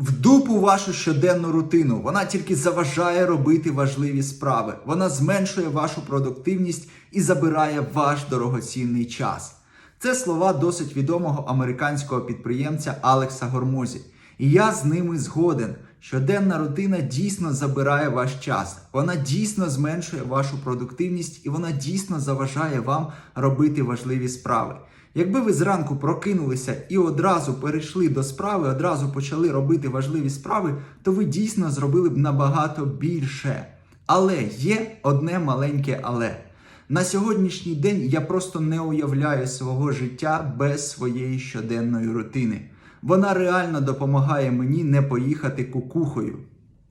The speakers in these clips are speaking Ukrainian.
В дупу вашу щоденну рутину. Вона тільки заважає робити важливі справи. Вона зменшує вашу продуктивність і забирає ваш дорогоцінний час. Це слова досить відомого американського підприємця Алекса Гормозі. І я з ними згоден. Щоденна рутина дійсно забирає ваш час. Вона дійсно зменшує вашу продуктивність і вона дійсно заважає вам робити важливі справи. Якби ви зранку прокинулися і одразу перейшли до справи, одразу почали робити важливі справи, то ви дійсно зробили б набагато більше. Але є одне маленьке але. На сьогоднішній день я просто не уявляю свого життя без своєї щоденної рутини. Вона реально допомагає мені не поїхати кукухою.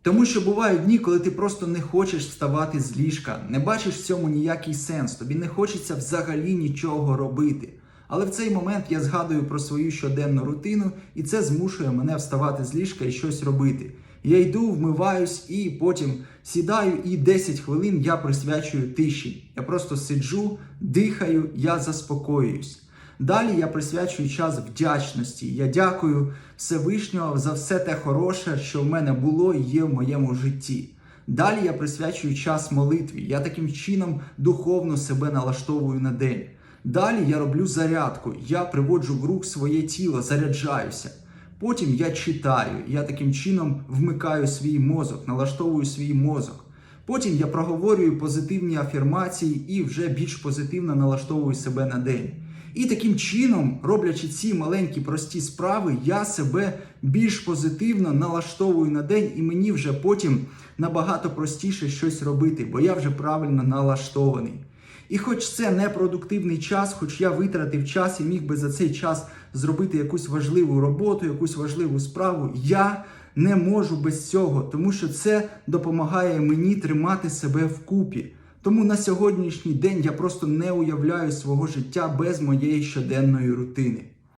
Тому що бувають дні, коли ти просто не хочеш вставати з ліжка, не бачиш в цьому ніякий сенс, тобі не хочеться взагалі нічого робити. Але в цей момент я згадую про свою щоденну рутину, і це змушує мене вставати з ліжка і щось робити. Я йду, вмиваюсь і потім сідаю, і 10 хвилин я присвячую тиші. Я просто сиджу, дихаю, я заспокоююсь. Далі я присвячую час вдячності. Я дякую Всевишнього за все те хороше, що в мене було і є в моєму житті. Далі я присвячую час молитві. Я таким чином духовно себе налаштовую на день. Далі я роблю зарядку, я приводжу в рух своє тіло, заряджаюся. Потім я читаю, я таким чином вмикаю свій мозок, налаштовую свій мозок. Потім я проговорюю позитивні афірмації і вже більш позитивно налаштовую себе на день. І таким чином, роблячи ці маленькі прості справи, я себе більш позитивно налаштовую на день, і мені вже потім набагато простіше щось робити, бо я вже правильно налаштований. І хоч це не продуктивний час, хоч я витратив час і міг би за цей час зробити якусь важливу роботу, якусь важливу справу, я не можу без цього, тому що це допомагає мені тримати себе вкупі. Тому на сьогоднішній день я просто не уявляю свого життя без моєї щоденної рутини.